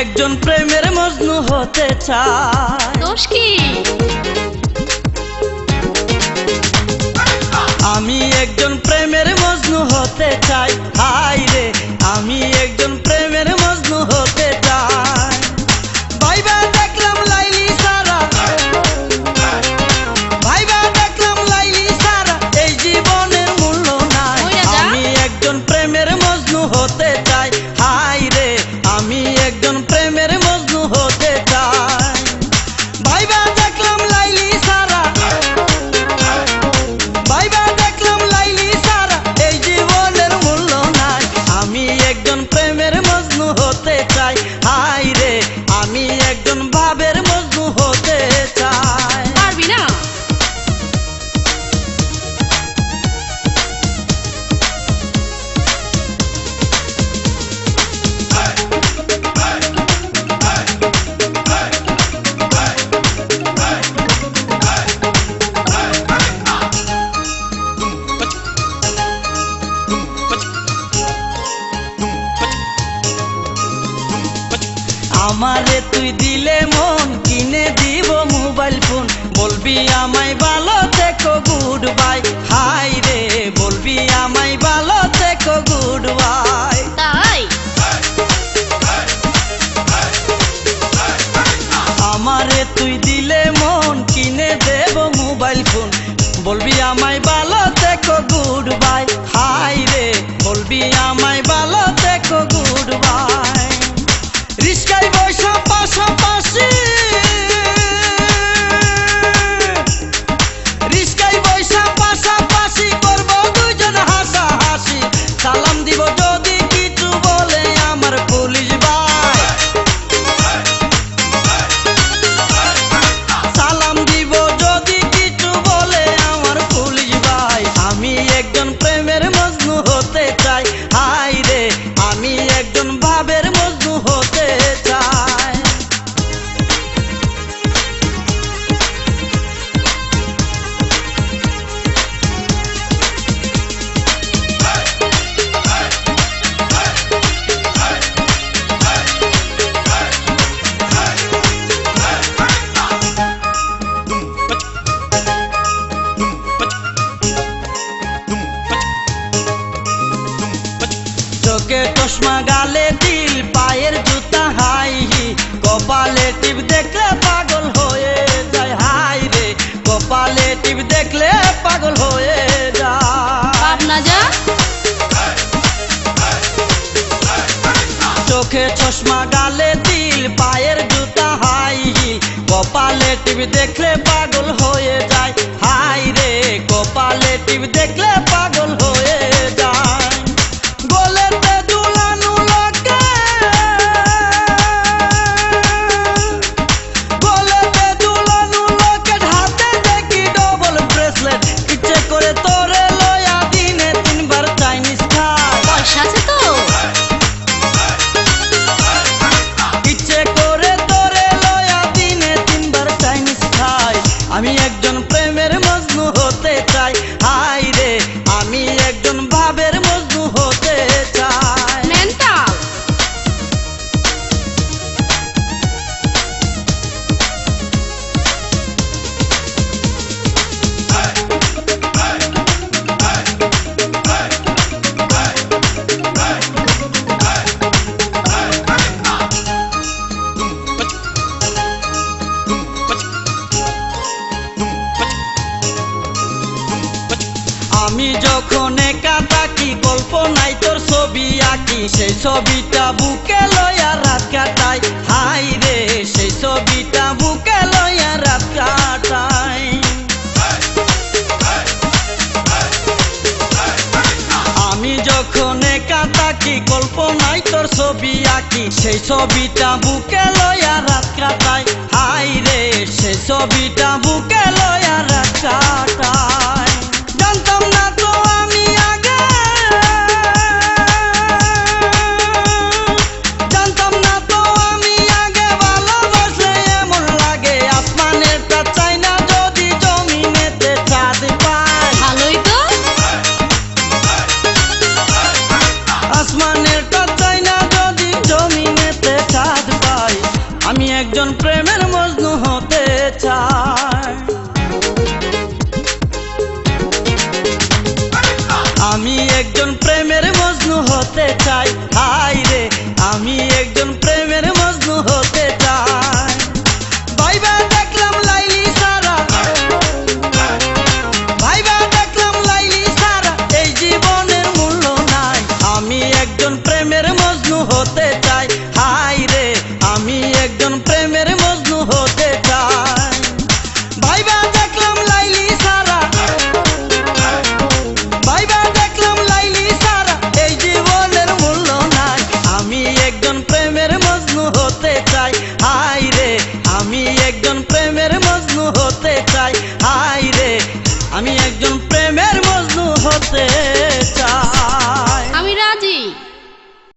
একজন প্রেমের মজনু হতে চাই দোষ কি? আমি একজন প্রেমের মজনু হতে চাই। আমারে তুই দিলে মন কিনে দিব মোবাইল ফোন। বলবি আমায় ভালো থেকো গুড বাই। হাই রে বলবি আমায় ভালো থেকো গুড বাই। তাই? আমারে তুই দিলে মন কিনে দেব মোবাইল ফোন। বলবি আমায় Chapa কপালে টিপ দেখলে পাগল হয়ে যায়। হাই রে কপালে টিপ দেখলে পাগল হয়ে যায়। না যা। চোখে চশমা গালে দিল পায়ের জুতা হাই কপালে টিপ দেখলে পাগল হয়ে যায়। হাই রে কপালে টিপ দেখলে পাগল সেই ছবিটা বুকে লয়া রাত কাটাই। হাই রে, সেই ছবিটা বুকে লয়া রাত কাটাই। আমি যখন একা থাকি, কল্পনায় তোর ছবি আঁকি। সেই ছবিটা বুকে লয়া রাত কাটাই। হাই রে, সেই ছবিটা বুকে লয়া একজন প্রেমের আমি একজন প্রেমের মজনু হতে চাই। হাই রে আমি একজন প্রেমের মজনু হতে